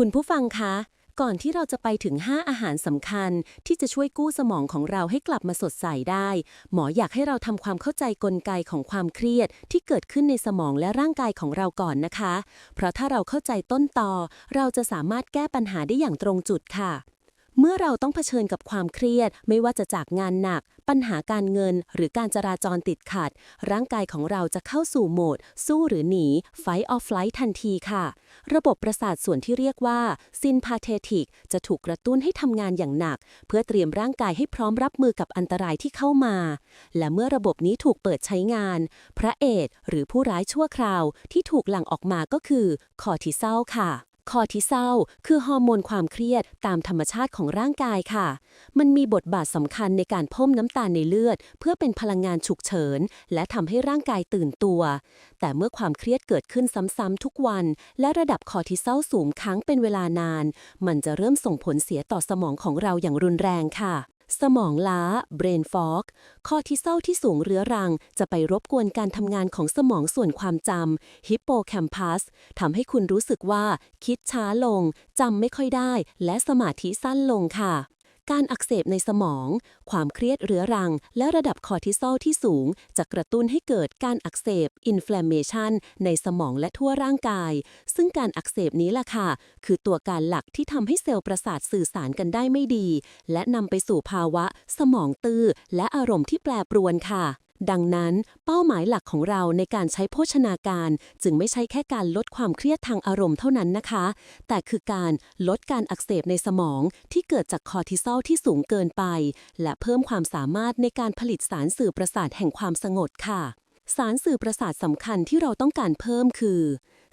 คุณผู้ฟังคะ ก่อนที่เราจะไปถึง 5 อาหารสำคัญ ที่จะช่วยกู้สมองของเราให้กลับมาสดใสได้ หมออยากให้เราทำความเข้าใจกลไกของความเครียด ที่เกิดขึ้นในสมองและร่างกายของเราก่อนนะคะ เพราะถ้าเราเข้าใจต้นตอ เราจะสามารถแก้ปัญหาได้อย่างตรงจุดค่ะ เมื่อเราต้องเผชิญกับความเครียด ไม่ว่าจะจากงานหนัก ปัญหาการเงิน หรือการจราจรติดขัด ร่างกายของเราจะเข้าสู่โหมด สู้หรือหนี fight or flight ทันทีค่ะ ระบบประสาทส่วนที่เรียกว่า sympathetic จะถูกกระตุ้นให้ทำงานอย่างหนัก เพื่อเตรียมร่างกายให้พร้อมรับมือกับอันตรายที่เข้ามา และเมื่อระบบนี้ถูกเปิดใช้งาน พระเอกหรือผู้ร้ายชั่วคราวที่ถูกหลั่งออกมาก็คือคอร์ติซอลค่ะ คอร์ติซอลคือฮอร์โมนความเครียดตามธรรมชาติของร่างกายค่ะ มันมีบทบาทสำคัญในการพ่มน้ำตาลในเลือด เพื่อเป็นพลังงานฉุกเฉิน และทำให้ร่างกายตื่นตัว แต่เมื่อความเครียดเกิดขึ้นซ้ำๆทุกวัน และระดับคอร์ติซอลสูงค้างเป็นเวลานาน มันจะเริ่มส่งผลเสียต่อสมองของเราอย่างรุนแรงค่ะ สมองล้า brain fog คอร์ติซอลที่สูงเรื้อรัง จะไปรบกวนการทำงานของสมองส่วนความจำ hippocampus ทำให้คุณรู้สึกว่า คิดช้าลง จำไม่ค่อยได้ และสมาธิสั้นลงค่ะ การอักเสบในสมอง ความเครียดเรื้อรัง และระดับคอร์ติซอลที่สูง จะกระตุ้นให้เกิดการอักเสบอินฟลามเมชันในสมองและทั่วร่างกาย ซึ่งการอักเสบนี้ล่ะค่ะ คือตัวการหลักที่ทำให้เซลล์ประสาทสื่อสารกันได้ไม่ดี และนำไปสู่ภาวะสมองตื้อและอารมณ์ที่แปรปรวนค่ะ ดังนั้นเป้าหมายหลักของเราในการใช้โภชนาการ จึงไม่ใช่แค่การลดความเครียดทางอารมณ์เท่านั้นนะคะ แต่คือการลดการอักเสบในสมองที่เกิดจากคอร์ติซอลที่สูงเกินไป และเพิ่มความสามารถในการผลิตสารสื่อประสาทแห่งความสงบค่ะ สารสื่อประสาทสำคัญที่เราต้องการเพิ่มคือ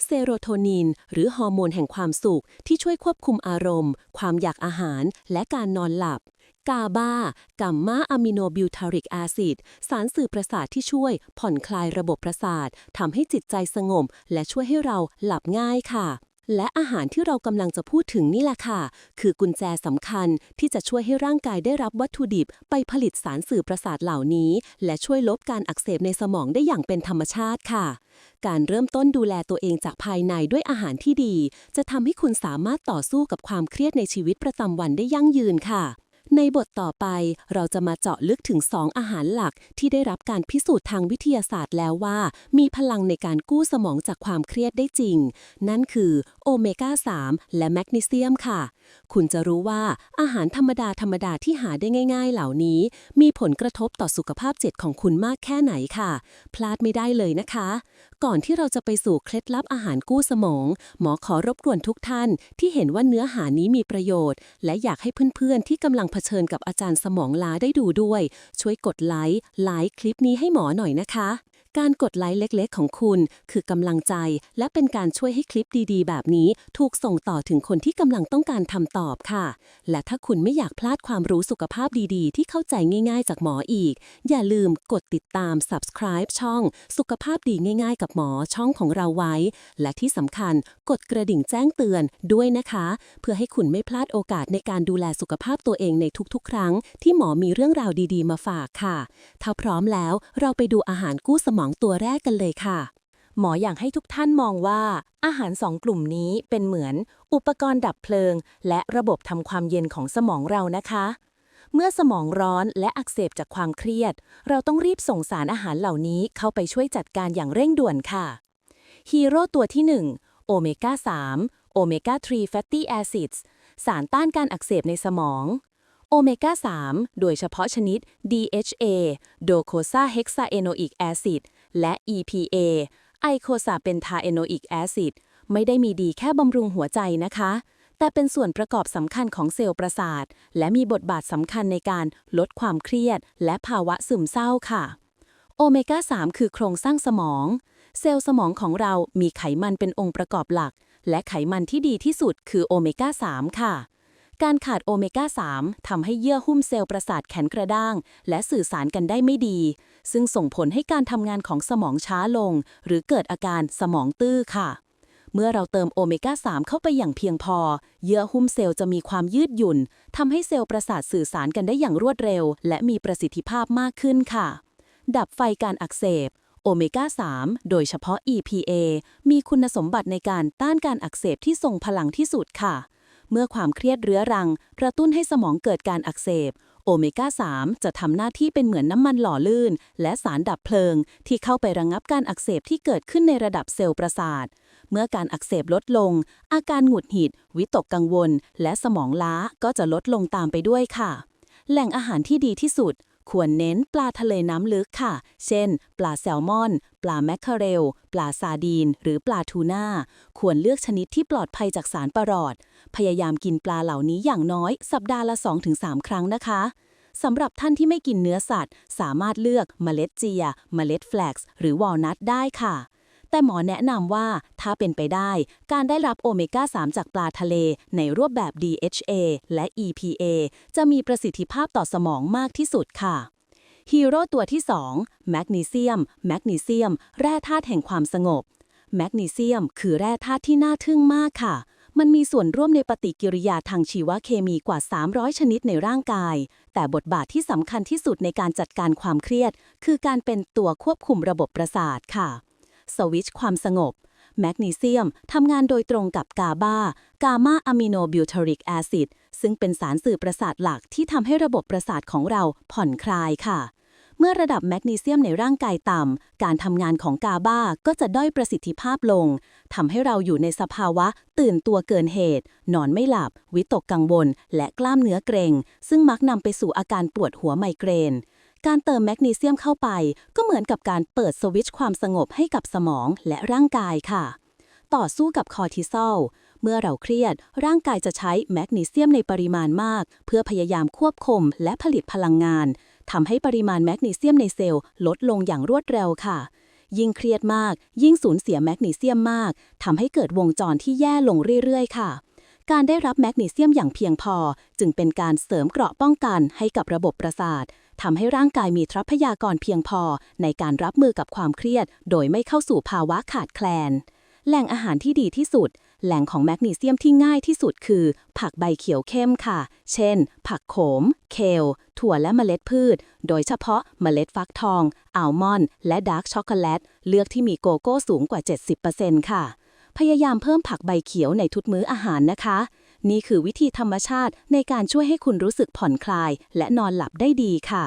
เซโรโทนิน หรือฮอร์โมนแห่งความสุข ที่ช่วยควบคุมอารมณ์ ความอยากอาหารและการนอนหลับ กาบากัมมาอะมิโนบิวทาริกแอซิดสารสื่อประสาทที่ช่วย ผ่อนคลายระบบประสาททำให้จิตใจสงบ และช่วยให้เราหลับง่ายค่ะ และอาหารที่เรากำลังจะพูดถึงนี่แหละค่ะ คือกุญแจสำคัญที่จะช่วยให้ร่างกายได้รับวัตถุดิบ ไปผลิตสารสื่อประสาทเหล่านี้ และช่วยลดการอักเสบในสมองได้อย่างเป็นธรรมชาติค่ะ การเริ่มต้นดูแลตัวเองจากภายในด้วยอาหารที่ดี จะทำให้คุณสามารถต่อสู้กับความเครียดในชีวิตประจำวันได้ยั่งยืนค่ะ ในบทต่อไปเราจะมาเจาะลึกถึง 2 อาหารหลักที่ได้รับการพิสูจน์ทางวิทยาศาสตร์แล้วว่า มีพลังในการกู้สมองจากความเครียดได้จริง นั่นคือโอเมก้า 3 และแมกนีเซียมค่ะ คุณจะรู้ว่าอาหารธรรมดาธรรมดาที่หาได้ง่าย ๆ เหล่านี้ มีผลกระทบต่อสุขภาพจิตของคุณมากแค่ไหนค่ะ พลาดไม่ได้เลยนะคะ ก่อนที่เราจะไปสู่เคล็ดลับอาหารกู้สมอง หมอขอรบกวนทุกท่าน ที่เห็นว่าเนื้อหานี้มีประโยชน์ และอยากให้เพื่อนๆ ที่กำลังเผชิญกับอาจารย์สมองล้าได้ดูด้วย ช่วยกดไลค์ไลค์คลิปนี้ให้หมอหน่อยนะคะ การกดไลค์เล็กๆ ของคุณ คือกำลังใจ และเป็นการช่วยให้คลิปดีๆ แบบนี้ ถูกส่งต่อถึงคนที่กำลังต้องการคำตอบค่ะ และถ้าคุณไม่อยากพลาดความรู้สุขภาพดีๆ ที่เข้าใจง่ายๆ จากหมออีก อย่าลืมกดติดตาม subscribe ช่อง สุขภาพดีง่าย ๆ กับหมอช่องของเราไว้ และที่สำคัญกดกระดิ่งแจ้งเตือนด้วยนะคะ เพื่อให้คุณไม่พลาดโอกาสในการดูแลสุขภาพตัวเองในทุกๆ ครั้ง ที่หมอมีเรื่องราวดีๆ มาฝากค่ะ ถ้าพร้อมแล้วเราไปดูอาหารกู้สมองตัวแรกกันเลยค่ะ หมออยากให้ทุกท่านมองว่า อาหารสองกลุ่มนี้เป็นเหมือนอุปกรณ์ดับเพลิง และระบบทำความเย็นของสมองเรานะคะ เมื่อสมองร้อนและอักเสบจากความเครียด เราต้องรีบส่งสารอาหารเหล่านี้เข้าไปช่วยจัดการอย่างเร่งด่วนค่ะฮีโร่ตัวที่ 1 โอเมก้า3โอเมก้า3 fatty acids สารต้านการอักเสบในสมอง โอเมก้า 3 โดยเฉพาะชนิด DHA docosahexaenoic acid และ EPA ไอโคซาเปนทาเอโนอิกแอซิดไม่ได้มีดีแค่บำรุงหัวใจนะคะ แต่เป็นส่วนประกอบสำคัญของเซลล์ประสาท และมีบทบาทสำคัญในการลดความเครียด และภาวะซึมเศร้าค่ะ โอเมก้า 3 คือโครงสร้างสมอง เซลล์สมองของเรามีไขมันเป็นองค์ประกอบหลัก และไขมันที่ดีที่สุดคือโอเมก้า 3 ค่ะ การขาดโอเมก้า 3ทำให้เยื่อหุ้มเซลล์ประสาทแข็งกระด้าง และสื่อสารกันได้ไม่ดี ซึ่งส่งผลให้การทำงานของสมองช้าลง หรือเกิดอาการสมองตื้อค่ะ เมื่อเราเติมโอเมก้า 3 เข้าไปอย่างเพียงพอ เยื่อหุ้มเซลล์จะมีความยืดหยุ่นทำให้เซลล์ประสาทสื่อสารกันได้อย่างรวดเร็ว และมีประสิทธิภาพมากขึ้นค่ะ ดับไฟการอักเสบโอเมก้า 3 โดยเฉพาะ EPA มีคุณสมบัติในการต้านการอักเสบที่ทรงพลังที่สุดค่ะ เมื่อความเครียดเรื้อรัง กระตุ้นให้สมองเกิดการอักเสบ โอเมก้า 3 จะทำหน้าที่เป็นเหมือนน้ำมันหล่อลื่น และสารดับเพลิง ที่เข้าไประงับการอักเสบที่เกิดขึ้นในระดับเซลล์ประสาท เมื่อการอักเสบลดลง อาการหงุดหงิด วิตกกังวล และสมองล้าก็จะลดลงตามไปด้วยค่ะ แหล่งอาหารที่ดีที่สุด ควรเน้นปลาทะเลน้ำลึกค่ะ เช่น ปลาแซลมอน ปลาแมคเคเรล ปลาซาดีน หรือปลาทูน่า ควรเลือกชนิดที่ปลอดภัยจากสารประหลอด พยายามกินปลาเหล่านี้อย่างน้อยสัปดาห์ละ 2-3 ครั้งนะคะสำหรับท่านที่ไม่กินเนื้อสัตว์ สามารถเลือกเมล็ดเจีย เมล็ดแฟลกซ์หรือวอลนัทได้ค่ะ แต่หมอแนะนำว่าถ้าเป็นไปได้ การได้รับโอเมก้า 3 จากปลาทะเล ในรูปแบบ DHA และ EPA จะมีประสิทธิภาพต่อสมองมากที่สุดค่ะฮีโร่ตัวที่ 2 แมกนีเซียม แมกนีเซียม แร่ธาตุแห่งความสงบ แมกนีเซียม คือแร่ธาตุที่น่าทึ่งมากค่ะ มันมีส่วนร่วมในปฏิกิริยาทางชีวเคมีกว่า 300 ชนิดในร่างกาย แต่บทบาทที่สำคัญที่สุดในการจัดการความเครียด คือการเป็นตัวควบคุมระบบประสาทค่ะ สวิตช์ความสงบ แมกนีเซียมทำงานโดยตรงกับกาบากามาอะมิโนบิวทาริกแอซิดซึ่งเป็นสารสื่อประสาทหลักที่ทำให้ระบบประสาทของเราผ่อนคลายค่ะ เมื่อระดับแมกนีเซียมในร่างกายต่ำ การทำงานของกาบาก็จะด้อยประสิทธิภาพลงทำให้เราอยู่ในสภาวะตื่นตัวเกินเหตุ นอนไม่หลับ วิตกกังวล และกล้ามเนื้อเกร็ง ซึ่งมักนำไปสู่อาการปวดหัวไมเกรน การเติมแมกนีเซียมเข้าไป ก็เหมือนกับการเปิดสวิตช์ความสงบให้กับสมองและร่างกายค่ะ ต่อสู้กับคอร์ติซอลเมื่อเราเครียด ร่างกายจะใช้แมกนีเซียมในปริมาณมาก เพื่อพยายามควบคุมและผลิตพลังงานทำให้ปริมาณแมกนีเซียมในเซลล์ลดลงอย่างรวดเร็วค่ะ ยิ่งเครียดมาก ยิ่งสูญเสียแมกนีเซียมมากทำให้เกิดวงจรที่แย่ลงเรื่อยๆ ค่ะการได้รับแมกนีเซียมอย่างเพียงพอ จึงเป็นการเสริมเกราะป้องกันให้กับระบบประสาท ทำให้ร่างกายมีทรัพยากรเพียงพอในการรับมือกับความเครียด โดยไม่เข้าสู่ภาวะขาดแคลน แหล่งอาหารที่ดีที่สุด แหล่งของแมกนีเซียมที่ง่ายที่สุดคือ ผักใบเขียวเข้มค่ะ เช่น ผักโขม เคล ถั่วและเมล็ดพืช โดยเฉพาะเมล็ดฟักทอง อัลมอนด์ และดาร์กช็อกโกแลต เลือกที่มีโกโก้สูงกว่า 70%ค่ะ พยายามเพิ่มผักใบเขียวในทุกมื้ออาหารนะคะ นี่คือวิธีธรรมชาติในการช่วยให้คุณรู้สึกผ่อนคลาย และนอนหลับได้ดีค่ะ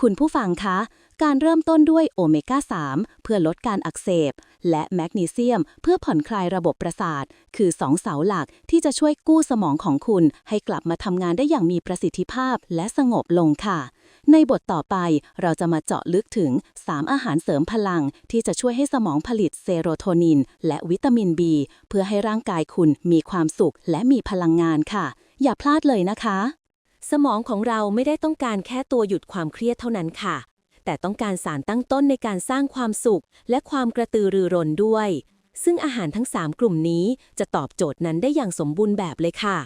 คุณผู้ฟังคะ การเริ่มต้นด้วยโอเมก้า 3 เพื่อลดการอักเสบ และแมกนีเซียม เพื่อผ่อนคลายระบบประสาท คือสองเสาหลักที่จะช่วยกู้สมองของคุณ ให้กลับมาทำงานได้อย่างมีประสิทธิภาพและสงบลงค่ะ ในบทต่อไปเราจะมาเจาะลึกถึง 3 อาหารเสริมพลัง ที่จะช่วยให้สมองผลิตเซโรโทนิน และวิตามิน B เพื่อให้ร่างกายคุณมีความสุขและมีพลังงานค่ะ อย่าพลาดเลยนะคะ สมองของเราไม่ได้ต้องการแค่ตัวหยุดความเครียดเท่านั้นค่ะ แต่ต้องการสารตั้งต้นในการสร้างความสุข และความกระตือรือร้นด้วย ซึ่งอาหารทั้ง 3 กลุ่มนี้จะตอบโจทย์นั้นได้อย่างสมบูรณ์แบบเลยค่ะ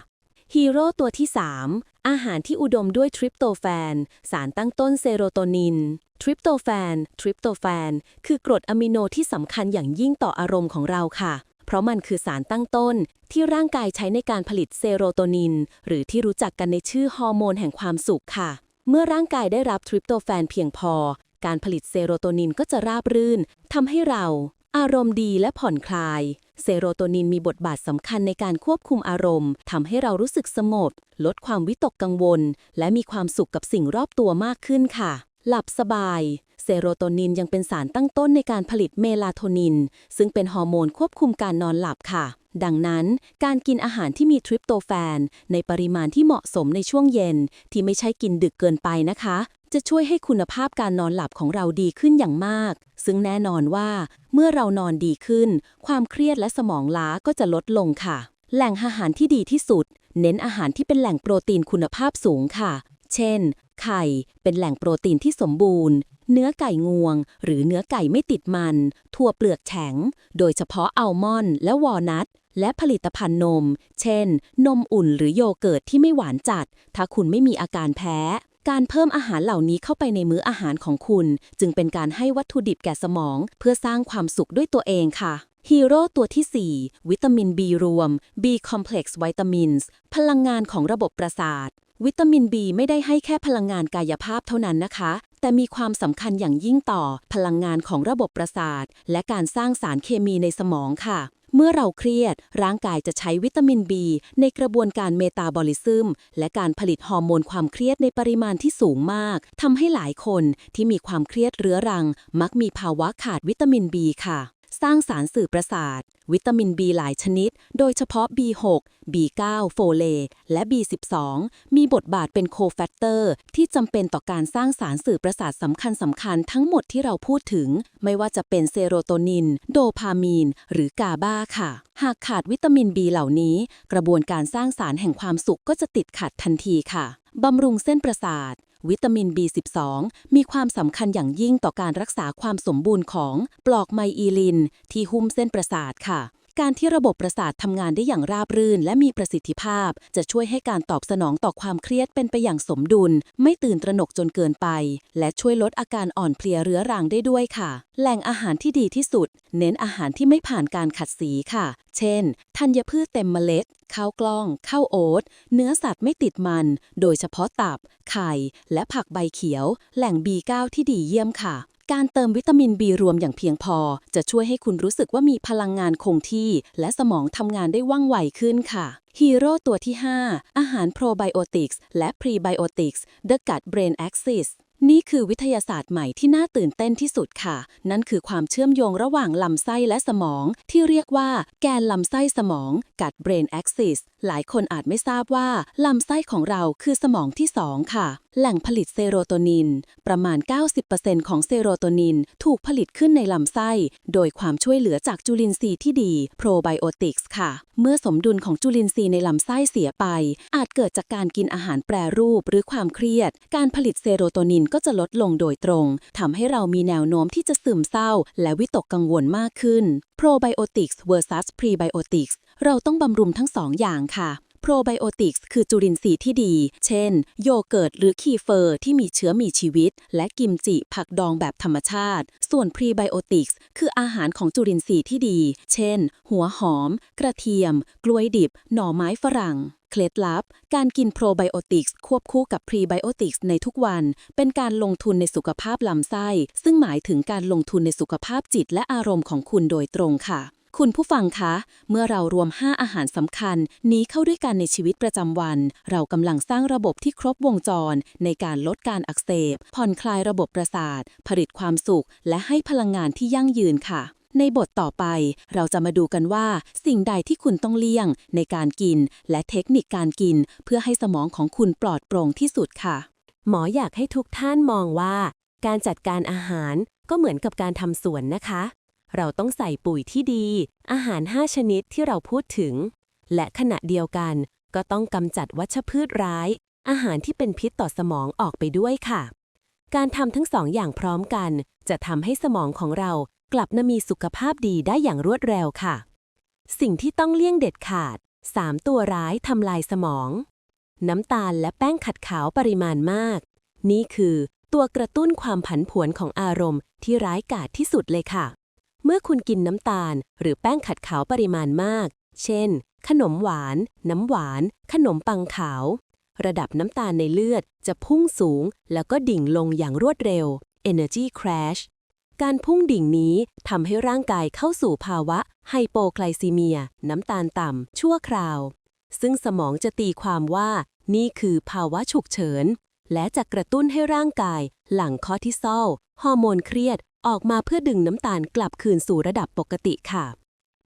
ฮีโร่ตัวที่ 3 อาหารที่อุดมด้วยทริปโตแฟน สารตั้งต้นเซโรโทนิน ทริปโตแฟน ทริปโตแฟน คือกรดอะมิโนที่สำคัญอย่างยิ่งต่ออารมณ์ของเราค่ะ เพราะมันคือสารตั้งต้น ที่ร่างกายใช้ในการผลิตเซโรโทนิน หรือที่รู้จักกันในชื่อฮอร์โมนแห่งความสุขค่ะ เมื่อร่างกายได้รับทริปโตแฟนเพียงพอ การผลิตเซโรโทนินก็จะราบรื่นทำให้เรา อารมณ์ดีและผ่อนคลาย เซโรโทนินมีบทบาทสำคัญในการควบคุมอารมณ์ทำให้เรารู้สึกสงบลดความวิตกกังวล และมีความสุขกับสิ่งรอบตัวมากขึ้นค่ะ หลับสบาย เซโรโทนินยังเป็นสารตั้งต้นในการผลิตเมลาโทนิน ซึ่งเป็นฮอร์โมนควบคุมการนอนหลับค่ะ ดังนั้นการกินอาหารที่มีทริปโตแฟน ในปริมาณที่เหมาะสมในช่วงเย็น ที่ไม่ใช่กินดึกเกินไปนะคะ จะช่วยให้คุณภาพการนอนหลับของเราดีขึ้นอย่างมาก ซึ่งแน่นอนว่า เมื่อเรานอนดีขึ้น ความเครียดและสมองล้าก็จะลดลงค่ะ แหล่งอาหารที่ดีที่สุด เน้นอาหารที่เป็นแหล่งโปรตีนคุณภาพสูงค่ะ เช่น ไข่ เป็นแหล่งโปรตีนที่สมบูรณ์เนื้อไก่งวง หรือเนื้อไก่ไม่ติดมัน ถั่วเปลือกแข็ง โดยเฉพาะอัลมอนด์และวอลนัท และผลิตภัณฑ์นม เช่น นมอุ่นหรือโยเกิร์ตที่ไม่หวานจัด ถ้าคุณไม่มีอาการแพ้ การเพิ่มอาหารเหล่านี้เข้าไปในมื้ออาหารของคุณ จึงเป็นการให้วัตถุดิบแก่สมอง เพื่อสร้างความสุขด้วยตัวเองค่ะฮีโร่ตัวที่ 4 วิตามิน B รวม B complex vitamins พลังงานของระบบประสาท วิตามิน B ไม่ได้ให้แค่พลังงานกายภาพเท่านั้นนะคะ แต่มีความสำคัญอย่างยิ่งต่อพลังงานของระบบประสาท และการสร้างสารเคมีในสมองค่ะ เมื่อเราเครียด ร่างกายจะใช้วิตามิน B ในกระบวนการเมตาบอลิซึม และการผลิตฮอร์โมนความเครียดในปริมาณที่สูงมากทำให้หลายคนที่มีความเครียดเรื้อรัง มักมีภาวะขาดวิตามิน B ค่ะ สร้างสารสื่อประสาท วิตามิน B หลายชนิด โดยเฉพาะ B6 B9 โฟเลตและ B12 มีบทบาทเป็นโคแฟกเตอร์ ที่จำเป็นต่อการสร้างสารสื่อประสาทสำคัญสำคัญทั้งหมดที่เราพูดถึง ไม่ว่าจะเป็นเซโรโทนิน โดพามีน หรือกาบาค่ะ หากขาดวิตามิน B เหล่านี้ กระบวนการสร้างสารแห่งความสุขก็จะติดขัดทันทีค่ะบำรุงเส้นประสาท วิตามิน B12 มีความสำคัญอย่างยิ่งต่อการรักษาความสมบูรณ์ของปลอกไมอีลิน ที่หุ้มเส้นประสาทค่ะ การที่ระบบประสาททำงานได้อย่างราบรื่น และมีประสิทธิภาพ จะช่วยให้การตอบสนองต่อความเครียดเป็นไปอย่างสมดุล ไม่ตื่นตระหนกจนเกินไป และช่วยลดอาการอ่อนเพลียเรื้อรังได้ด้วยค่ะ แหล่งอาหารที่ดีที่สุด เน้นอาหารที่ไม่ผ่านการขัดสีค่ะ เช่น ธัญพืชเต็มเมล็ด ข้าวกล้อง ข้าวโอ๊ต เนื้อสัตว์ไม่ติดมัน โดยเฉพาะตับ ไข่ และผักใบเขียว แหล่ง B9 ที่ดีเยี่ยมค่ะ การเติมวิตามิน B รวมอย่างเพียงพอ จะช่วยให้คุณรู้สึกว่ามีพลังงานคงที่ และสมองทำงานได้ว่องไวขึ้นค่ะฮีโร่ตัวที่ 5 อาหารโปรไบโอติกส์และพรีไบโอติกส์ The Gut Brain Axis นี่คือวิทยาศาสตร์ใหม่ที่น่าตื่นเต้นที่สุดค่ะ นั่นคือความเชื่อมโยงระหว่างลำไส้และสมอง ที่เรียกว่าแกนลำไส้สมอง Gut Brain Axis หลายคนอาจไม่ทราบว่า ลำไส้ของเราคือสมองที่2ค่ะ แหล่งผลิตเซโรโทนิน ประมาณ 90%ของเซโรโทนิน ถูกผลิตขึ้นในลำไส้ โดยความช่วยเหลือจากจุลินทรีย์ที่ดี โปรไบโอติกส์ค่ะ เมื่อสมดุลของจุลินทรีย์ในลำไส้เสียไป อาจเกิดจากการกินอาหารแปรรูปหรือความเครียด การผลิตเซโรโทนินก็จะลดลงโดยตรง ทำให้เรามีแนวโน้มที่จะซึมเศร้า และวิตกกังวลมากขึ้น Probiotics versus Prebiotics เราต้องบำรุงทั้งสองอย่างค่ะ Probiotics คือจุลินทรีย์ที่ดี เช่น โยเกิร์ตหรือคีเฟอร์ที่มีเชื้อมีชีวิต และกิมจิผักดองแบบธรรมชาติ ส่วน Prebiotics คืออาหารของจุลินทรีย์ที่ดี เช่น หัวหอม กระเทียม กล้วยดิบ หน่อไม้ฝรั่ง เคล็ดลับ การกินโปรไบโอติกส์ควบคู่กับพรีไบโอติกส์ในทุกวัน เป็นการลงทุนในสุขภาพลำไส้ ซึ่งหมายถึงการลงทุนในสุขภาพจิตและอารมณ์ของคุณโดยตรงค่ะ คุณผู้ฟังคะ เมื่อเรารวม 5 อาหารสำคัญ นี้เข้าด้วยกันในชีวิตประจำวัน เรากำลังสร้างระบบที่ครบวงจร ในการลดการอักเสบ ผ่อนคลายระบบประสาท ผลิตความสุข และให้พลังงานที่ยั่งยืนค่ะ ในบทต่อไป เราจะมาดูกันว่า สิ่งใดที่คุณต้องเลี่ยง ในการกิน และเทคนิคการกิน เพื่อให้สมองของคุณปลอดโปร่งที่สุดค่ะ หมออยากให้ทุกท่านมองว่า การจัดการอาหารก็เหมือนกับการทำสวนนะคะ เราต้องใส่ปุ๋ยที่ดี อาหาร 5 ชนิดที่เราพูดถึง และขณะเดียวกัน ก็ต้องกำจัดวัชพืชร้าย อาหารที่เป็นพิษต่อสมองออกไปด้วยค่ะการทำทั้งสองอย่างพร้อมกัน จะทำให้สมองของเรา กลับมามีสุขภาพดีได้อย่างรวดเร็วค่ะ สิ่งที่ต้องเลี่ยงเด็ดขาด 3 ตัวร้ายทำลายสมอง น้ำตาลและแป้งขัดขาวปริมาณมาก นี่คือตัวกระตุ้นความผันผวนของอารมณ์ที่ร้ายกาจที่สุดเลยค่ะ เมื่อคุณกินน้ำตาล หรือแป้งขัดขาวปริมาณมาก เช่น ขนมหวาน น้ำหวาน ขนมปังขาว ระดับน้ำตาลในเลือดจะพุ่งสูง แล้วก็ดิ่งลงอย่างรวดเร็ว Energy Crash การพุ่งดิ่งนี้ทำให้ร่างกายเข้าสู่ภาวะไฮโปไกลซีเมีย น้ำตาลต่ำ ชั่วคราว ซึ่งสมองจะตีความว่า นี่คือภาวะฉุกเฉิน และจะกระตุ้นให้ร่างกาย หลั่งคอร์ติซอล ฮอร์โมนเครียด ออกมาเพื่อดึงน้ำตาลกลับคืนสู่ระดับปกติค่ะ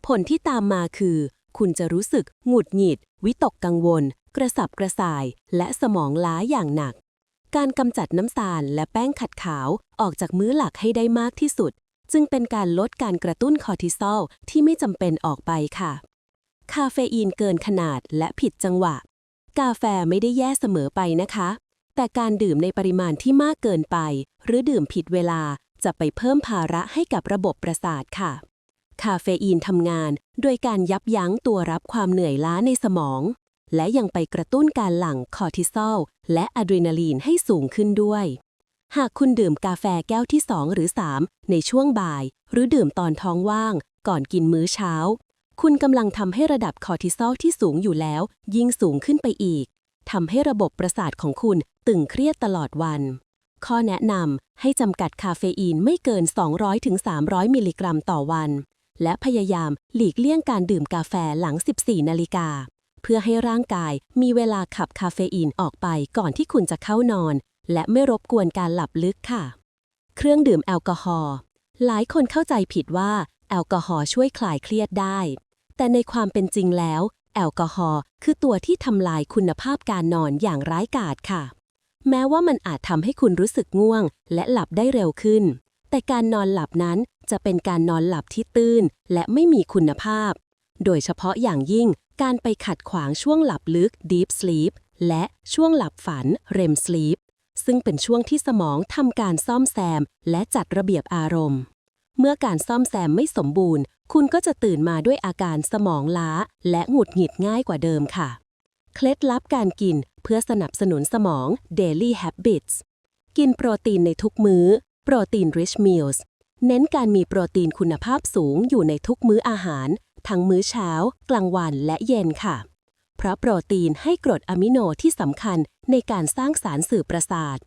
ผลที่ตามมาคือ คุณจะรู้สึกหงุดหงิด วิตกกังวล กระสับกระส่าย และสมองล้าอย่างหนัก การกำจัดน้ำตาลและแป้งขัดขาวออกจากมื้อหลักให้ได้มากที่สุด จึงเป็นการลดการกระตุ้นคอร์ติซอลที่ไม่จำเป็นออกไปค่ะ คาเฟอีนเกินขนาดและผิดจังหวะ กาแฟไม่ได้แย่เสมอไปนะคะ แต่การดื่มในปริมาณที่มากเกินไป หรือดื่มผิดเวลาจะไปเพิ่มภาระให้กับระบบประสาทค่ะ คาเฟอีนทำงาน โดยการยับยั้งตัวรับความเหนื่อยล้าในสมอง และยังไปกระตุ้นการหลั่งคอร์ติซอลและอะดรีนาลีนให้สูงขึ้นด้วย หากคุณดื่มกาแฟแก้วที่ 2 หรือ 3 ในช่วงบ่าย หรือดื่มตอนท้องว่าง ก่อนกินมื้อเช้า คุณกำลังทำให้ระดับคอร์ติซอลที่สูงอยู่แล้ว ยิ่งสูงขึ้นไปอีกทำให้ระบบประสาทของคุณตึงเครียดตลอดวัน ข้อแนะนำให้จำกัดคาเฟอีนไม่เกิน 200-300 มิลลิกรัมต่อวัน และพยายามหลีกเลี่ยงการดื่มกาแฟหลัง 14 นาฬิกา เพื่อให้ร่างกายมีเวลาขับคาเฟอีนออกไปก่อนที่คุณจะเข้านอน และไม่รบกวนการหลับลึกค่ะ เครื่องดื่มแอลกอฮอล์หลายคนเข้าใจผิดว่าแอลกอฮอล์ช่วยคลายเครียดได้ แต่ในความเป็นจริงแล้ว แอลกอฮอล์คือตัวที่ทำลายคุณภาพการนอนอย่างร้ายกาจค่ะ แม้ว่ามันอาจทำให้คุณรู้สึกง่วง และหลับได้เร็วขึ้น แต่การนอนหลับนั้นจะเป็นการนอนหลับที่ตื้น และไม่มีคุณภาพ โดยเฉพาะอย่างยิ่ง การไปขัดขวางช่วงหลับลึก deep sleep และช่วงหลับฝัน REM sleep ซึ่งเป็นช่วงที่สมองทำการซ่อมแซม และจัดระเบียบอารมณ์ เมื่อการซ่อมแซมไม่สมบูรณ์ คุณก็จะตื่นมาด้วยอาการสมองล้า และหงุดหงิดง่ายกว่าเดิมค่ะ เคล็ดลับการกินเพื่อสนับสนุนสมอง Daily Habits กินโปรตีนในทุกมื้อ โปรตีน Rich Meals เน้นการมีโปรตีนคุณภาพสูงอยู่ในทุกมื้ออาหาร ทั้งมื้อเช้า กลางวันและเย็นค่ะ เพราะโปรตีนให้กรดอะมิโนที่สำคัญในการสร้างสารสื่อประสาท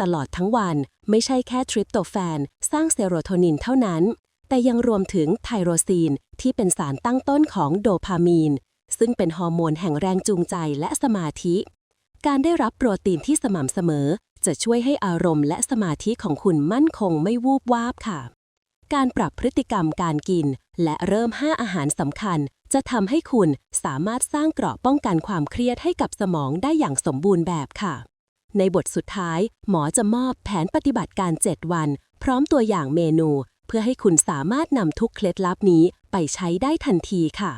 ตลอดทั้งวันไม่ใช่แค่ทริปโตแฟน สร้างเซโรโทนินเท่านั้น แต่ยังรวมถึงไทโรซีนที่เป็นสารตั้งต้นของโดพามีน ซึ่งเป็นฮอร์โมนแห่งแรงจูงใจและสมาธิ การได้รับโปรตีนที่สม่ำเสมอ จะช่วยให้อารมณ์และสมาธิของคุณมั่นคงไม่วูบวาบค่ะ การปรับพฤติกรรมการกิน และเริ่ม 5 อาหารสำคัญ จะทำให้คุณสามารถสร้างเกราะป้องกันความเครียดให้กับสมองได้อย่างสมบูรณ์แบบค่ะ ในบทสุดท้าย หมอจะมอบแผนปฏิบัติการ 7 วัน พร้อมตัวอย่างเมนู เพื่อให้คุณสามารถนำทุกเคล็ดลับนี้ไปใช้ได้ทันทีค่ะ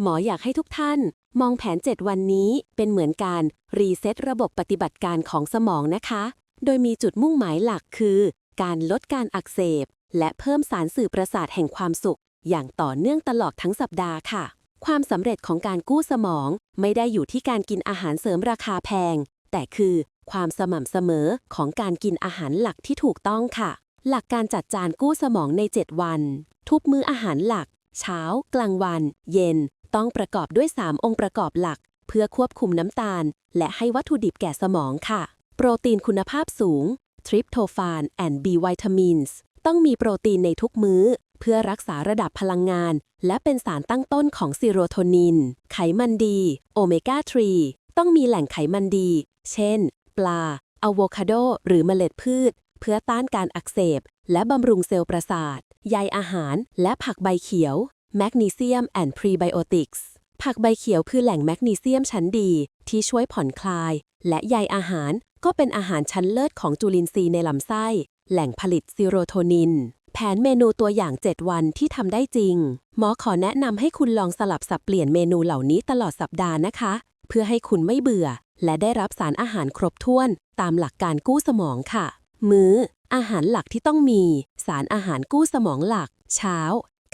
หมออยากให้ทุกท่าน มองแผน 7 วันนี้เป็นเหมือนการรีเซ็ตระบบปฏิบัติการของสมองนะคะ โดยมีจุดมุ่งหมายหลักคือ การลดการอักเสบ และเพิ่มสารสื่อประสาทแห่งความสุข อย่างต่อเนื่องตลอดทั้งสัปดาห์ค่ะ ความสำเร็จของการกู้สมอง ไม่ได้อยู่ที่การกินอาหารเสริมราคาแพง แต่คือความสม่ำเสมอของการกินอาหารหลักที่ถูกต้องค่ะ หลักการจัดจานกู้สมองใน 7 วัน ทุกมื้ออาหารหลัก เช้า กลางวัน เย็น ต้องประกอบด้วย 3 องค์ประกอบหลัก เพื่อควบคุมน้ำตาล และให้วัตถุดิบแก่สมองค่ะ โปรตีนคุณภาพสูงทริปโทฟาน and B vitamins ต้้องมีโปรตีนในทุกมื้อ เพื่อรักษาระดับพลังงาน และเป็นสารตั้งต้นของซีโรโทนิน ไขมันดี โอเมก้า 3 ต้องมีแหล่งไขมันดี เช่น ปลาอะโวคาโด หรือเมล็ดพืช เพื่อต้านการอักเสบ และบำรุงเซลล์ประสาท ใยอาหาร และผักใบเขียว แมกนีเซียม and prebiotics ผักใบเขียวคือแหล่งแมกนีเซียมชั้นดี ที่ช่วยผ่อนคลาย และใยอาหาร ก็เป็นอาหารชั้นเลิศของจุลินทรีย์ในลำไส้ แหล่งผลิตซีโรโทนิน แผนเมนูตัวอย่าง 7 วันที่ทำได้จริง หมอขอแนะนำให้คุณลองสลับสับเปลี่ยนเมนูเหล่านี้ตลอดสัปดาห์นะคะ เพื่อให้คุณไม่เบื่อ และได้รับสารอาหารครบถ้วน ตามหลักการกู้สมองค่ะ มื้อ อาหารหลักที่ต้องมี สารอาหารกู้สมองหลัก เช้า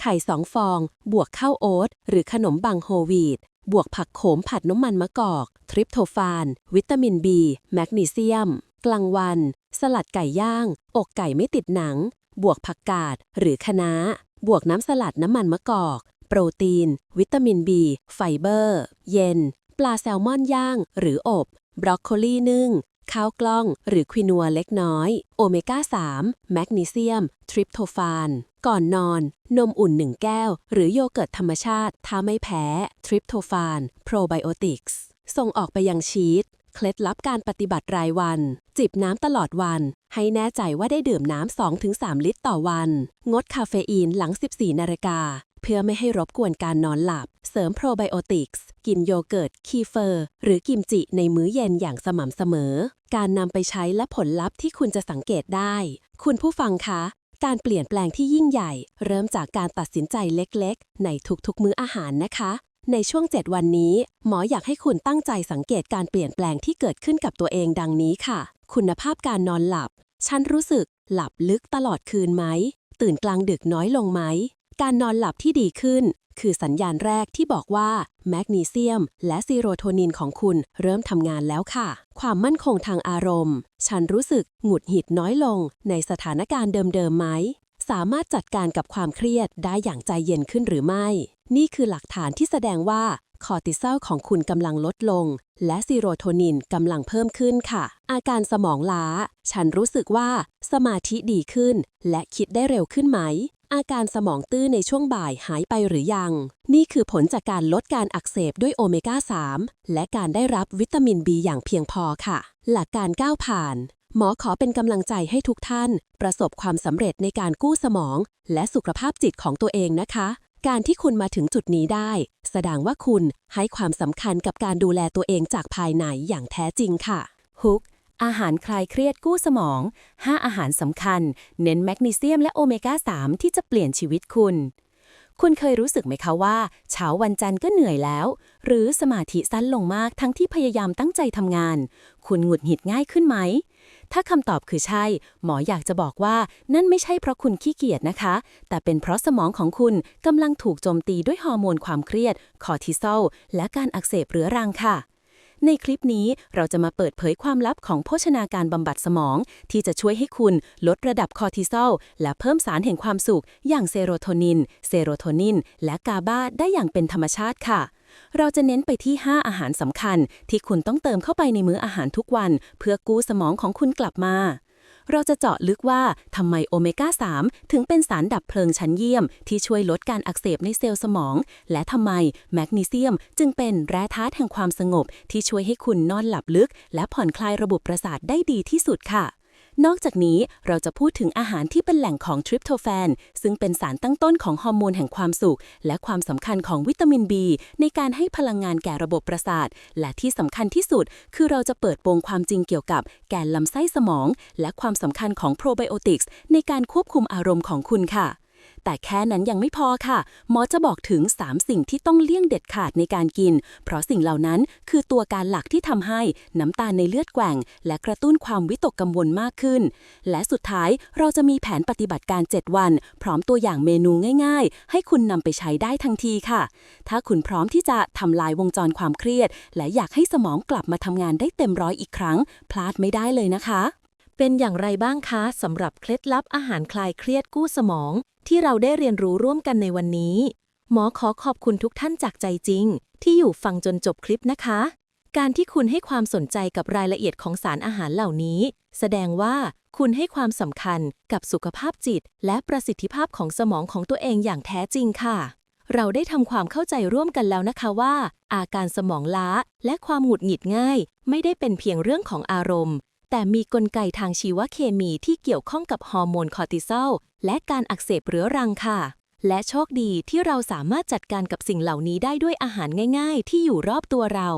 ไข่สองฟอง บวกข้าวโอ๊ตหรือขนมบังโฮวีต บวกผักโขมผัดน้ำมันมะกอก ทริปโทฟาน วิตามินบีแมกนีเซียม กลางวัน สลัดไก่ย่าง อกไก่ไม่ติดหนัง บวกผักกาด หรือคะน้า บวกน้ำสลัดน้ำมันมะกอก โปรตีน วิตามินบีไฟเบอร์ เย็น ปลาแซลมอนย่าง หรืออบ บรอกโคลีนึ่ง ข้าวกล้องหรือควินัวเล็กน้อย โอเมก้า 3 แมกนีเซียม ทริปโทฟาน ก่อนนอน นมอุ่น1แก้ว หรือโยเกิร์ตธรรมชาติ ถ้าไม่แพ้ ทริปโทฟาน โปรไบโอติกส์ ส่งออกไปยังชีตเคล็ดลับการปฏิบัติรายวัน จิบน้ำตลอดวัน ให้แน่ใจว่าได้ดื่มน้ำ 2-3 ลิตรต่อวัน งดคาเฟอีนหลัง 14 นาฬิกา เพื่อไม่ให้รบกวนการนอนหลับ เสริมโปรไบโอติกส์กินโยเกิร์ต คีเฟอร์ หรือกิมจิในมื้อเย็นอย่างสม่ำเสมอ การนำไปใช้และผลลัพธ์ที่คุณจะสังเกตได้ คุณผู้ฟังคะ การเปลี่ยนแปลงที่ยิ่งใหญ่ เริ่มจากการตัดสินใจเล็กๆ ในทุกๆมื้ออาหารนะคะ ในช่วง 7 วันนี้ หมออยากให้คุณตั้งใจสังเกตการเปลี่ยนแปลงที่เกิดขึ้นกับตัวเองดังนี้ค่ะ คุณภาพการนอนหลับ ฉันรู้สึกหลับลึกตลอดคืนไหม ตื่นกลางดึกน้อยลงไหม การนอนหลับที่ดีขึ้น คือสัญญาณแรกที่บอกว่าแมกนีเซียม และซีโรโทนินของคุณเริ่มทำงานแล้วค่ะ ความมั่นคงทางอารมณ์ ฉันรู้สึกหงุดหงิดน้อยลง ในสถานการณ์เดิมๆไหม สามารถจัดการกับความเครียดได้อย่างใจเย็นขึ้นหรือไม่ นี่คือหลักฐานที่แสดงว่าคอร์ติซอลของคุณกำลังลดลง และซีโรโทนินกำลังเพิ่มขึ้นค่ะ อาการสมองล้า ฉันรู้สึกว่าสมาธิดีขึ้น และคิดได้เร็วขึ้นไหม อาการสมองตื้อในช่วงบ่ายหายไปหรือยัง นี่คือผลจากการลดการอักเสบด้วยโอเมก้า 3 และการได้รับวิตามิน B อย่างเพียงพอค่ะ หลักการก้าวผ่าน หมอขอเป็นกำลังใจให้ทุกท่าน ประสบความสำเร็จในการกู้สมอง และสุขภาพจิตของตัวเองนะคะ การที่คุณมาถึงจุดนี้ได้ แสดงว่าคุณให้ความสำคัญกับการดูแลตัวเองจากภายในอย่างแท้จริงค่ะฮุก อาหารคลายเครียดกู้สมอง 5 อาหารสำคัญ เน้นแมกนีเซียมและโอเมก้า 3 ที่จะเปลี่ยนชีวิตคุณ คุณเคยรู้สึกไหมคะว่า เช้าวันจันทร์ก็เหนื่อยแล้ว หรือสมาธิสั้นลงมากทั้งที่พยายามตั้งใจทำงาน คุณหงุดหงิดง่ายขึ้นไหม ถ้าคำตอบคือใช่ หมออยากจะบอกว่านั่นไม่ใช่เพราะคุณขี้เกียจนะคะ แต่เป็นเพราะสมองของคุณกำลังถูกโจมตีด้วยฮอร์โมนความเครียด คอร์ติซอล และการอักเสบเรื้อรังค่ะ ในคลิปนี้เราจะมาเปิดเผยความลับของโภชนาการบำบัดสมอง ที่จะช่วยให้คุณลดระดับคอร์ติซอลและเพิ่มสารแห่งความสุข อย่างเซโรโทนิน เซโรโทนิน และกาบาได้อย่างเป็นธรรมชาติค่ะ เราจะเน้นไปที่ 5 อาหารสำคัญ ที่คุณต้องเติมเข้าไปในมื้ออาหารทุกวัน เพื่อกู้สมองของคุณกลับมา เราจะเจาะลึกว่าทำไมโอเมก้า 3 ถึงเป็นสารดับเพลิงชั้นเยี่ยม ที่ช่วยลดการอักเสบในเซลล์สมอง และทำไมแมกนีเซียมจึงเป็นแร่ธาตุแห่งความสงบ ที่ช่วยให้คุณนอนหลับลึก และผ่อนคลายระบบประสาทได้ดีที่สุดค่ะ นอกจากนี้เราจะพูดถึงอาหารที่เป็นแหล่งของทริปโตแฟน ซึ่งเป็นสารตั้งต้นของฮอร์โมนแห่งความสุข และความสำคัญของวิตามิน B ในการให้พลังงานแก่ระบบประสาท และที่สำคัญที่สุด คือเราจะเปิดโปงความจริงเกี่ยวกับแกนลำไส้สมอง และความสำคัญของโปรไบโอติกส์ในการควบคุมอารมณ์ของคุณค่ะ แต่แค่นั้นยังไม่พอค่ะ หมอจะบอกถึง 3 สิ่งที่ต้องเลี่ยงเด็ดขาดในการกิน เพราะสิ่งเหล่านั้นคือตัวการหลักที่ทำให้น้ำตาลในเลือดแกว่ง และกระตุ้นความวิตกกังวลมากขึ้น และสุดท้ายเราจะมีแผนปฏิบัติการ 7 วัน พร้อมตัวอย่างเมนูง่าย ๆ ให้คุณนำไปใช้ได้ทันทีค่ะ ถ้าคุณพร้อมที่จะทำลายวงจรความเครียด และอยากให้สมองกลับมาทำงานได้เต็มร้อยอีกครั้ง พลาดไม่ได้เลยนะคะเป็นอย่างไรบ้างคะสำหรับเคล็ดลับอาหารคลายเครียดกู้สมอง ที่เราได้เรียนรู้ร่วมกันในวันนี้ หมอขอขอบคุณทุกท่านจากใจจริง ที่อยู่ฟังจนจบคลิปนะคะ การที่คุณให้ความสนใจกับรายละเอียดของสารอาหารเหล่านี้ แสดงว่าคุณให้ความสำคัญกับสุขภาพจิต และประสิทธิภาพของสมองของตัวเองอย่างแท้จริงค่ะ เราได้ทำความเข้าใจร่วมกันแล้วนะคะว่า อาการสมองล้าและความหงุดหงิดง่าย ไม่ได้เป็นเพียงเรื่องของอารมณ์ แต่มีกลไกทางชีวเคมีที่เกี่ยวข้องกับฮอร์โมนคอร์ติซอลและการอักเสบเรื้อรังค่ะ และโชคดีที่เราสามารถจัดการกับสิ่งเหล่านี้ได้ด้วยอาหารง่ายๆ ที่อยู่รอบตัวเรา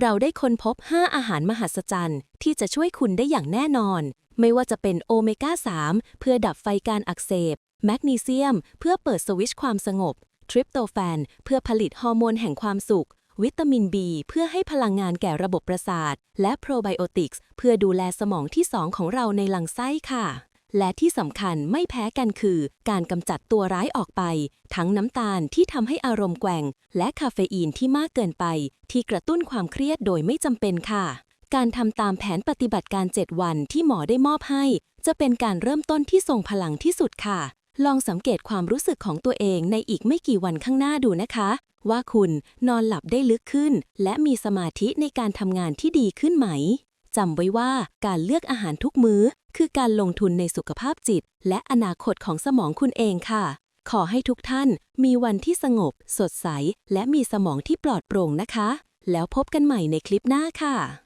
เราได้ค้นพบ 5 อาหารมหัศจรรย์ที่จะช่วยคุณได้อย่างแน่นอน ไม่ว่าจะเป็นโอเมก้า 3 เพื่อดับไฟการอักเสบ แมกนีเซียม เพื่อเปิดสวิตช์ความสงบ ทริปโตแฟน เพื่อผลิตฮอร์โมนแห่งความสุข วิตามิน B เพื่อให้พลังงานแก่ระบบประสาท และโปรไบโอติกส์เพื่อดูแลสมองที่ 2 ของเราในลำไส้ค่ะ และที่สำคัญไม่แพ้กันคือ การกำจัดตัวร้ายออกไป ทั้งน้ำตาลที่ทำให้อารมณ์แกว่ง และคาเฟอีนที่มากเกินไป ที่กระตุ้นความเครียดโดยไม่จำเป็นค่ะ การทำตามแผนปฏิบัติการ 7 วันที่หมอได้มอบให้ จะเป็นการเริ่มต้นที่ทรงพลังที่สุดค่ะ ลองสังเกตความรู้สึกของตัวเองในอีกไม่กี่วันข้างหน้าดูนะคะ ว่าคุณนอนหลับได้ลึกขึ้น และมีสมาธิในการทำงานที่ดีขึ้นไหมจำไว้ว่าการเลือกอาหารทุกมื้อ คือการลงทุนในสุขภาพจิต และอนาคตของสมองคุณเองค่ะ ขอให้ทุกท่านมีวันที่สงบ สดใส และมีสมองที่ปลอดโปร่งนะคะ แล้วพบกันใหม่ในคลิปหน้าค่ะ